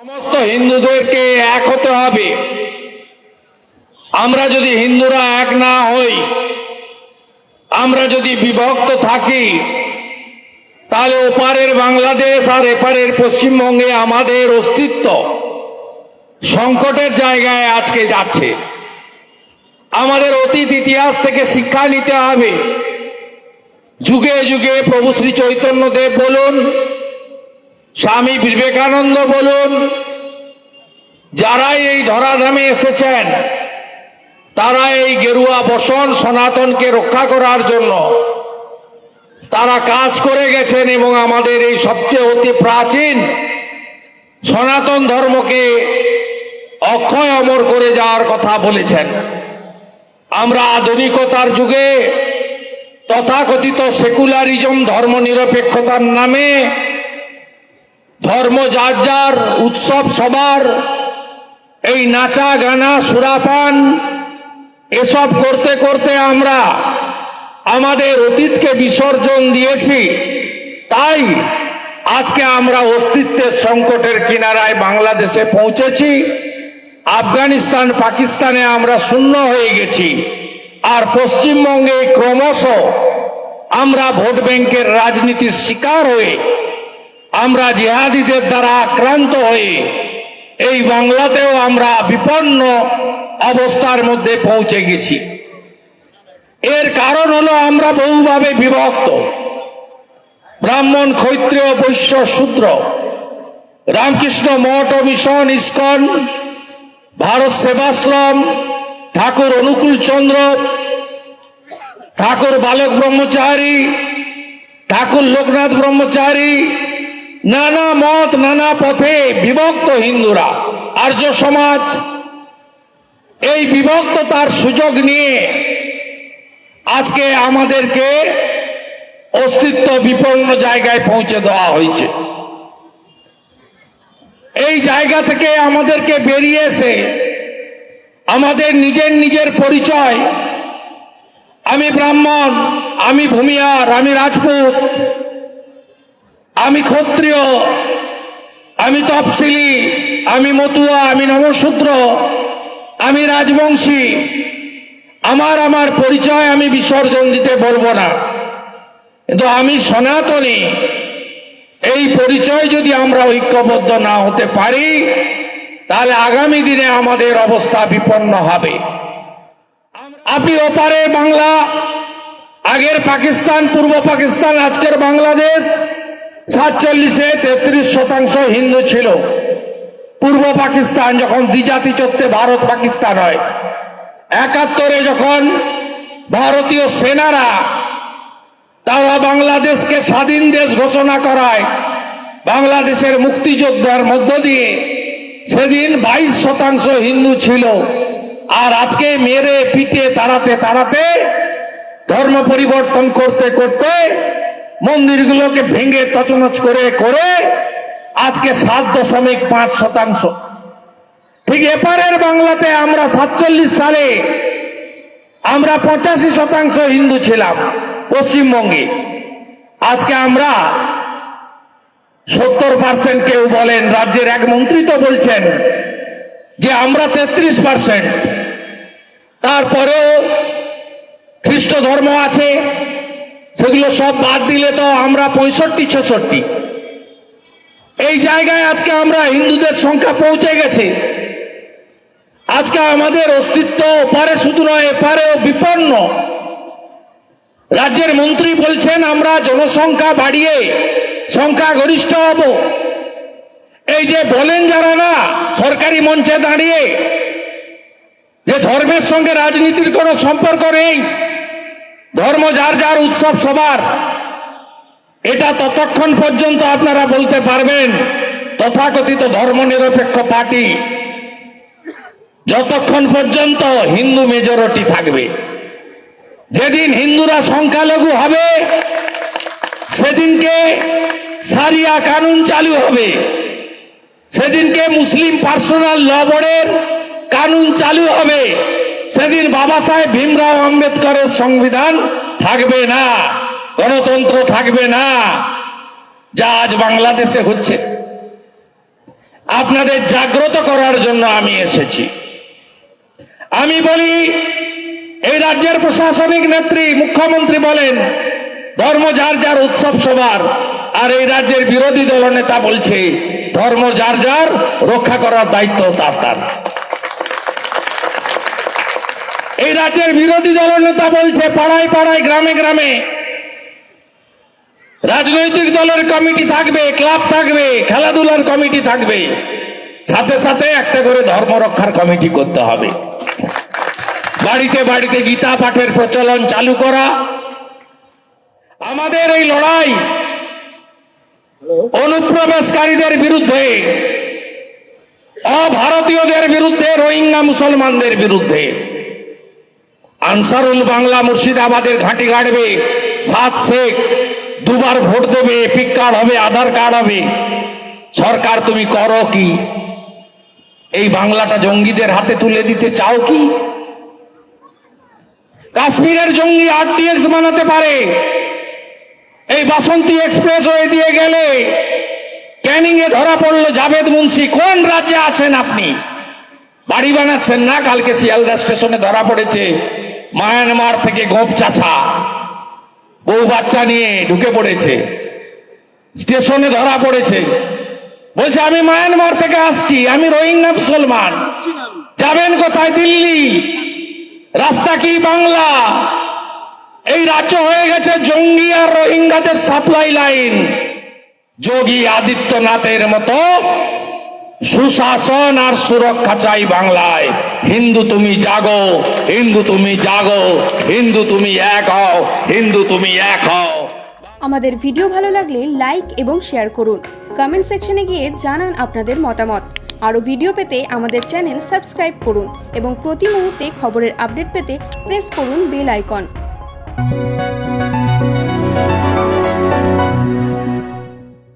সমস্ত হিন্দুদেরকে এক হতে হবে। আমরা যদি হিন্দুরা এক না হই, আমরা যদি বিভক্ত থাকি, তাহলে ওপারের বাংলাদেশ আর এপারের পশ্চিমবঙ্গে আমাদের অস্তিত্ব সংকটের জায়গায় আজকে যাচ্ছে। আমাদের অতীত ইতিহাস থেকে শিক্ষা নিতে হবে। যুগে যুগে প্রভু শ্রী চৈতন্যদেব বলুন স্বামী বিবেকানন্দ বলুন, যারাই এই ধরাধামে এসেছেন, তারা এই গেরুয়া বসন সনাতনকে রক্ষা করার জন্য, তারা কাজ করে গেছেন এবং আমাদের এই সবচেয়ে অতি প্রাচীন সনাতন ধর্মকে অক্ষয় অমর করে যাওয়ার কথা বলেছেন। আমরা আধুনিকতার যুগে তথাকথিত সেকুলারিজম ধর্ম নিরপেক্ষতার নামে ধর্ম যার যার, উৎসব সবার, এই নাচা গানা, সুরাপান, এসব করতে করতে আমরা আমাদের অতীতকে বিসর্জন দিয়েছি। তাই আজকে আমরা অস্তিত্বের সংকটের কিনারায় বাংলাদেশে পৌঁছেছি। আফগানিস্তান, পাকিস্তানে আমরা শূন্য হয়ে গেছি। আর পশ্চিমবঙ্গে ক্রমশ আমরা ভোট ব্যাংকের রাজনীতির শিকার হয়ে আমরা জিহাদিদের দ্বারা আক্রান্ত হয়ে এই বাংলাতেও আমরা বিপন্ন অবস্থার মধ্যে পৌঁছে গেছি। এর কারণ হলো আমরা বহুভাবে বিভক্ত। ব্রাহ্মণ, ক্ষৈত্রীয়, বৈশ্য, শূদ্র। রামকৃষ্ণ, মঠ ও মিশন ইস্কন, ভারত সেবাশ্রম, ঠাকুর অনুকূল চন্দ্র, ঠাকুর বালক ব্রহ্মচারী, ঠাকুর লোকনাথ ব্রহ্মচারী নানা মত, নানা পথে বিভক্ত হিন্দুরা। আর্য সমাজ এই বিভক্ততার সুযোগ নিয়ে আজকে আমাদেরকে অস্তিত্ব বিপন্ন জায়গায় পৌঁছে দেওয়া হয়েছে। এই জায়গা থেকে আমাদেরকে বেরিয়ে এসে আমাদের নিজের নিজের পরিচয়, আমি ব্রাহ্মণ, আমি ভূমিয়ার, আমি রাজপুত আমি ক্ষত্রিয়, আমি তফসিলি, আমি মতুয়া, আমি নমশূদ্র, আমি রাজবংশী। আমার আমার পরিচয় আমি বিসর্জন দিতে বলব না। কিন্তু আমি সনাতনী। এই পরিচয় যদি আমরা ঐক্যবদ্ধ না হতে পারি, তাহলে আগামী দিনে আমাদের অবস্থা বিপন্ন হবে। আপনি ওপারে বাংলা, আগের পাকিস্তান, পূর্ব পাকিস্তান, আজকের বাংলাদেশ সাতচল্লিশে তেত্রিশ শতাংশ হিন্দু ছিল। পূর্ব পাকিস্তান যখন দ্বিজাতি চত্বে ভারত পাকিস্তান হয়, একাত্তরে যখন ভারতীয় সেনারা তারা বাংলাদেশকে স্বাধীন দেশ ঘোষণা করায়, বাংলাদেশের মুক্তিযোদ্ধার মধ্য দিয়ে, সেদিন বাইশ শতাংশ হিন্দু ছিল। আর আজকে মেরে পিটে তাড়াতে তাড়াতে ধর্ম পরিবর্তন করতে করতে মন্দিরগুলোকে ভেঙে তছনছ করে করে আজকে সাত দশমিক পাঁচ শতাংশ। ঠিক এপারের বাংলাতে আমরা সাতচল্লিশ সালে আমরা পঁচাশি শতাংশ হিন্দু ছিলাম পশ্চিমবঙ্গে। আজকে আমরা সত্তর পার্সেন্ট কেউ বলেন, রাজ্যের এক মন্ত্রী তো বলছেন যে আমরা তেত্রিশ পার্সেন্ট। তারপরেও খ্রিস্ট ধর্ম আছে সেগুলো সব বাদ দিলে তো আমরা পঁয়ষট্টি, ছেষট্টি। এই জায়গায় আজকে আমরা হিন্দুদের সংখ্যা পৌঁছে গেছে। আজকে আমাদের অস্তিত্ব ওপারে শুধু নয়, এপারেও বিপন্ন। রাজ্যের মন্ত্রী বলছেন, আমরা জনসংখ্যা বাড়িয়ে সংখ্যা গরিষ্ঠ হব। এই যে বলেন যারা না, সরকারি মঞ্চে দাঁড়িয়ে, যে ধর্মের সঙ্গে রাজনীতির কোনো সম্পর্ক নেই ধর্ম যার যার উৎসব সবার। এটা ততক্ষণ পর্যন্ত আপনারা বলতে পারবেন, তথাকথিত ধর্মনিরপেক্ষ পার্টি যতক্ষণ পর্যন্ত হিন্দু মেজরিটি থাকবে। যেদিন হিন্দুরা সংখ্যালঘু হবে, সেদিনকে সারিয়া কানুন চালু হবে। সেদিনকে মুসলিম পার্সোনাল ল বোর্ডের কানুন চালু হবে। সেদিন বাবা সাহেব ভীমরাও আম্বেদকরের সংবিধান থাকবে না, গণতন্ত্র থাকবে না, যা আজ বাংলাদেশে হচ্ছে। আপনাদের জাগ্রত করার জন্য আমি এসেছি। আমি বলি, এই রাজ্যের প্রশাসনিক নেত্রী, মুখ্যমন্ত্রী বলেন, ধর্ম যার যার উৎসব সবার, আর এই রাজ্যের বিরোধী দল নেতা বলছে, ধর্ম যার যার রক্ষা করার দায়িত্ব তার তার। এই রাজ্যের বিরোধী দল নেতা বলছে, পাড়ায় পাড়ায়, গ্রামে গ্রামে। রাজনৈতিক দলের কমিটি থাকবে, ক্লাব থাকবে, খেলাধুলার কমিটি থাকবে। সাথে সাথে একটা করে ধর্ম রক্ষার কমিটি করতে হবে। বাড়িতে বাড়িতে গীতা পাঠের প্রচলন চালু করা। আমাদের এই লড়াই অনুপ্রবেশকারীদের বিরুদ্ধে, অভারতীয়দের বিরুদ্ধে, রোহিঙ্গা মুসলমানদের বিরুদ্ধে। আনসারুল বাংলা মুর্শিদাবাদের ঘাঁটি গাড়বে। সাত শেখ, দুবার ভোট দেবে, এপিক কার্ড হবে, আধার কার্ড হবে। সরকার, তুমি করো কি? এই বাংলাটা জঙ্গিদের হাতে তুলে দিতে চাও কি? কাশ্মীরের জঙ্গি আরটিএক্স বানাতে পারে। এই বাসন্তী এক্সপ্রেস হয়ে দিয়ে গেলে ক্যানিং এ ধরা পড়ল জাভেদ মুন্সি। কোন রাজ্যে আছেন আপনি? বাড়ি বানাচ্ছেন না? কালকে শিয়ালদা স্টেশনে ধরা পড়েছে। মায়ানমার থেকে গোপ চাচা। বউ বাচ্চা নিয়ে ঢুকে পড়েছে। স্টেশনে ধরা পড়েছে। বলছে, আমি মায়ানমার থেকে আসছি। আমি রোহিঙ্গা মুসলমান। যাবেন কোথায় দিল্লি? রাস্তা কি বাংলা? এই রাজ্য হয়ে গেছে জঙ্গি আর রোহিঙ্গাদের সাপ্লাই লাইন। যোগী আদিত্যনাথের মতো সুশাসন আর সুরক্ষা চাই বাংলায়। হিন্দু তুমি জাগো, হিন্দু তুমি জাগো, হিন্দু তুমি এক হও, হিন্দু তুমি এক হও। আমাদের ভিডিও ভালো লাগলে লাইক এবং শেয়ার করুন। কমেন্ট সেকশনে গিয়ে জানান আপনাদের মতামত। আরও ভিডিও পেতে আমাদের চ্যানেল সাবস্ক্রাইব করুন এবং প্রতি মুহূর্তে খবরের আপডেট পেতে প্রেস করুন বেল আইকন।